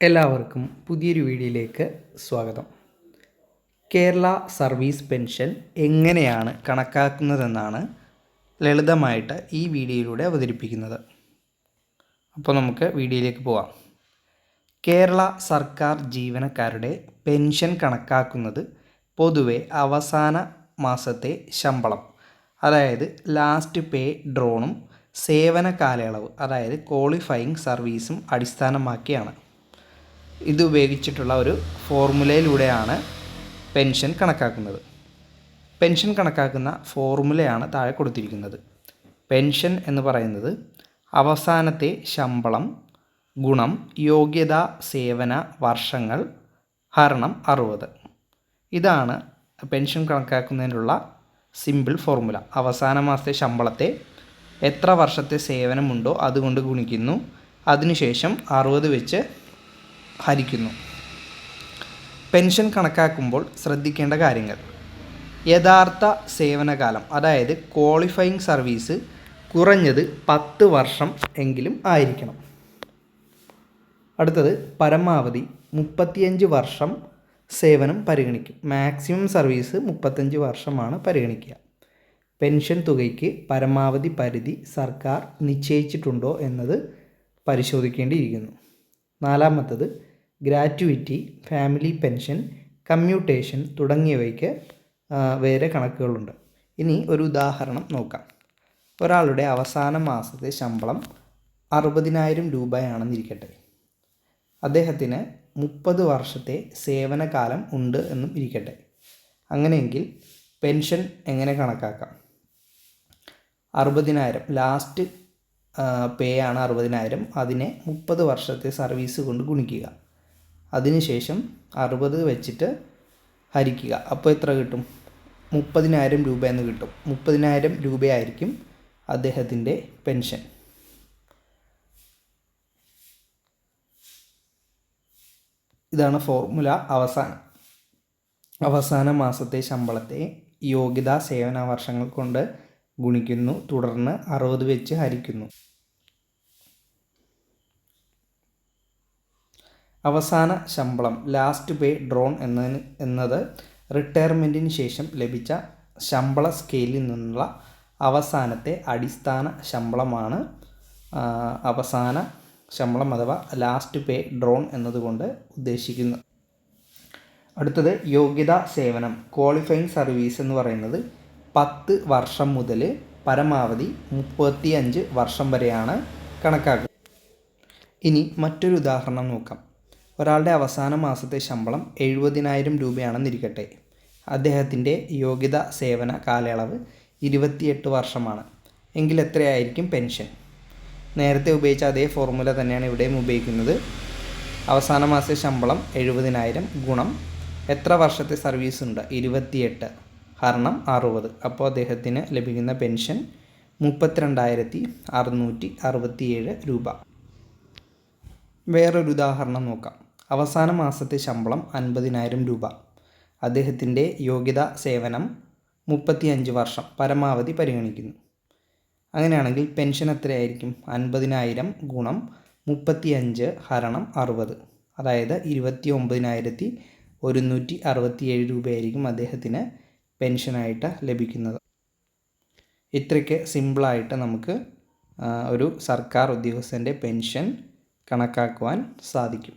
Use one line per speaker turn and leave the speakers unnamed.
എല്ലാവർക്കും പുതിയൊരു വീഡിയോയിലേക്ക് സ്വാഗതം. കേരള സർവീസ് പെൻഷൻ എങ്ങനെയാണ് കണക്കാക്കുന്നതെന്നാണ് ലളിതമായിട്ട് ഈ വീഡിയോയിലൂടെ അവതരിപ്പിക്കുന്നത്. അപ്പോൾ നമുക്ക് വീഡിയോയിലേക്ക് പോവാം. കേരള സർക്കാർ ജീവനക്കാരുടെ പെൻഷൻ കണക്കാക്കുന്നത് പൊതുവെ അവസാന മാസത്തെ ശമ്പളം അതായത് ലാസ്റ്റ് പേ ഡ്രോണും സേവന കാലയളവ് അതായത് ക്വാളിഫയിങ് സർവീസും അടിസ്ഥാനമാക്കിയാണ്. ഇത് ഉപയോഗിച്ചിട്ടുള്ള ഒരു ഫോർമുലയിലൂടെയാണ് പെൻഷൻ കണക്കാക്കുന്നത്. പെൻഷൻ കണക്കാക്കുന്ന ഫോർമുലയാണ് താഴെ കൊടുത്തിരിക്കുന്നത്. പെൻഷൻ എന്ന് പറയുന്നത് അവസാനത്തെ ശമ്പളം ഗുണം യോഗ്യതാ സേവന വർഷങ്ങൾ ഹരണം അറുപത്. ഇതാണ് പെൻഷൻ കണക്കാക്കുന്നതിനുള്ള സിമ്പിൾ ഫോർമുല. അവസാന മാസത്തെ ശമ്പളത്തെ എത്ര വർഷത്തെ സേവനമുണ്ടോ അതുകൊണ്ട് ഗുണിക്കുന്നു. അതിനുശേഷം അറുപത് വെച്ച് ഹരിക്കുന്നു. പെൻഷൻ കണക്കാക്കുമ്പോൾ ശ്രദ്ധിക്കേണ്ട കാര്യങ്ങൾ. യഥാർത്ഥ സേവനകാലം അതായത് ക്വാളിഫയിങ് സർവീസ് കുറഞ്ഞത് പത്ത് വർഷം എങ്കിലും ആയിരിക്കണം. അടുത്തത് പരമാവധി മുപ്പത്തിയഞ്ച് വർഷം സേവനം പരിഗണിക്കും. മാക്സിമം സർവീസ് മുപ്പത്തഞ്ച് വർഷമാണ് പരിഗണിക്കുക. പെൻഷൻ തുകയ്ക്ക് പരമാവധി പരിധി സർക്കാർ നിശ്ചയിച്ചിട്ടുണ്ടോ എന്നത് പരിശോധിക്കേണ്ടിയിരിക്കുന്നു. നാലാമത്തത് ഗ്രാറ്റുവിറ്റി ഫാമിലി പെൻഷൻ കമ്മ്യൂട്ടേഷൻ തുടങ്ങിയവയ്ക്ക് വേറെ കണക്കുകളുണ്ട്. ഇനി ഒരു ഉദാഹരണം നോക്കാം. ഒരാളുടെ അവസാന മാസത്തെ ശമ്പളം അറുപതിനായിരം രൂപയാണെന്നിരിക്കട്ടെ. അദ്ദേഹത്തിന് മുപ്പത് വർഷത്തെ സേവനകാലം ഉണ്ട് എന്നും ഇരിക്കട്ടെ. അങ്ങനെയെങ്കിൽ പെൻഷൻ എങ്ങനെ കണക്കാക്കാം? അറുപതിനായിരം ലാസ്റ്റ് പേ ആണ് അറുപതിനായിരം. അതിനെ മുപ്പത് വർഷത്തെ സർവീസ് കൊണ്ട് ഗുണിക്കുക. അതിനുശേഷം അറുപത് വെച്ചിട്ട് ഹരിക്കുക. അപ്പോൾ എത്ര കിട്ടും? മുപ്പതിനായിരം രൂപ എന്ന് കിട്ടും. മുപ്പതിനായിരം രൂപയായിരിക്കും അദ്ദേഹത്തിന്റെ പെൻഷൻ. ഇതാണ് ഫോർമുല അവസാനം. അവസാന മാസത്തെ ശമ്പളത്തെ യോഗ്യതാ സേവന വർഷങ്ങൾ കൊണ്ട് ഗുണിക്കുന്നു തുടർന്ന് അറുപത് വെച്ച് ഹരിക്കുന്നു. അവസാന ശമ്പളം ലാസ്റ്റ് പേ ഡ്രോൺ എന്നതിന് എന്നത് റിട്ടയർമെന്റിന് ശേഷം ലഭിച്ച ശമ്പള സ്കെയിലിൽ നിന്നുള്ള അവസാനത്തെ അടിസ്ഥാന ശമ്പളമാണ് അവസാന ശമ്പളം അഥവാ ലാസ്റ്റ് പേ ഡ്രോൺ എന്നതുകൊണ്ട് ഉദ്ദേശിക്കുന്നത്. അടുത്തത് യോഗ്യതാ സേവനം ക്വാളിഫയിങ് സർവീസ് എന്ന് പറയുന്നത് പത്ത് വർഷം മുതൽ പരമാവധി മുപ്പത്തി അഞ്ച് വർഷം വരെയാണ് കണക്കാക്കുക. ഇനി മറ്റൊരു ഉദാഹരണം നോക്കാം. ഒരാളുടെ അവസാന മാസത്തെ ശമ്പളം എഴുപതിനായിരം രൂപയാണെന്നിരിക്കട്ടെ അദ്ദേഹത്തിന്റെ യോഗ്യത സേവന കാലയളവ് ഇരുപത്തിയെട്ട് വർഷമാണ്. എങ്കിൽ എത്രയായിരിക്കും പെൻഷൻ? നേരത്തെ ഉപയോഗിച്ച അതേ ഫോർമുല തന്നെയാണ് ഇവിടെയും ഉപയോഗിക്കുന്നത്. അവസാന മാസത്തെ ശമ്പളം എഴുപതിനായിരം ഗുണം എത്ര വർഷത്തെ സർവീസ് ഉണ്ട്? ഇരുപത്തിയെട്ട്. ഹരണം അറുപത്. അപ്പോൾ അദ്ദേഹത്തിന് ലഭിക്കുന്ന പെൻഷൻ മുപ്പത്തിരണ്ടായിരത്തി അറുന്നൂറ്റി അറുപത്തിയേഴ് രൂപ. വേറൊരു ഉദാഹരണം നോക്കാം. അവസാന മാസത്തെ ശമ്പളം അൻപതിനായിരം രൂപ. അദ്ദേഹത്തിന്റെ യോഗ്യത സേവനം മുപ്പത്തിയഞ്ച് വർഷം പരമാവധി പരിഗണിക്കുന്നു. അങ്ങനെയാണെങ്കിൽ പെൻഷൻ എത്രയായിരിക്കും? അൻപതിനായിരം ഗുണം മുപ്പത്തിയഞ്ച് ഹരണം അറുപത്. അതായത് ഇരുപത്തി ഒമ്പതിനായിരത്തി ഒരുന്നൂറ്റി അറുപത്തിയേഴ് രൂപയായിരിക്കും അദ്ദേഹത്തിന് പെൻഷനായിട്ട് ലഭിക്കുന്നത്. ഇത്രയ്ക്ക് സിമ്പിളായിട്ട് നമുക്ക് ഒരു സർക്കാർ ഉദ്യോഗസ്ഥന്റെ പെൻഷൻ കണക്കാക്കുവാൻ സാധിക്കും.